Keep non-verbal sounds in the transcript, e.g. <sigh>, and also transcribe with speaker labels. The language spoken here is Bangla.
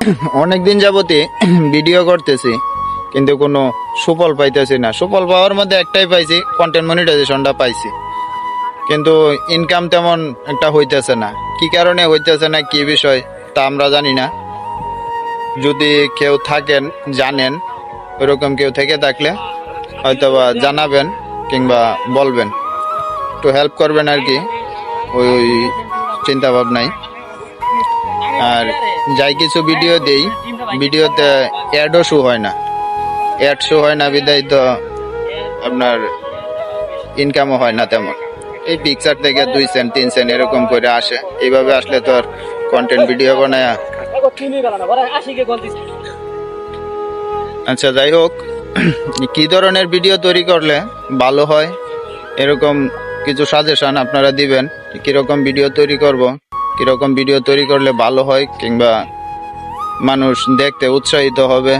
Speaker 1: <coughs> অনেক দিন যাবতই <coughs> ভিডিও করতেছি, কিন্তু কোনো সুফল পাইতেছি না। সুফল পাওয়ার মধ্যে একটাই পাইছি কন্টেন্ট মনিটাইজেশনটা পাইছি। কিন্তু ইনকাম তেমন একটা হইতেছে না। কি কারণে হইতেছে না, কি বিষয় তা আমরা জানি না। যদি কেউ থাকেন, জানেন, ওরকম কেউ থেকে থাকলে হয়তোবা জানাবেন কিংবা বলবেন। একটু হেল্প করবেন আর কি, ওই ওই চিন্তা ভাবনাই আর যাই কিছু ভিডিও দেই ভিডিওতে অ্যাডও শো হয় না। অ্যাড শো হয় না বিদায় তো আপনার ইনকামও হয় না তেমন। এই পিকচার থেকে দুই সেন্ট তিন সেন্ট এরকম করে আসে। এইভাবে আসলে তো আর কন্টেন্ট ভিডিও বানায়। আচ্ছা যাই হোক, কি ধরনের ভিডিও তৈরি করলে ভালো হয়? এরকম কিছু সাজেশন আপনারা দিবেন। কীরকম ভিডিও তৈরি করব? কীরকম ভিডিও তৈরি করলে ভালো হয় কিংবা মানুষ দেখতে উৎসাহিত হবে?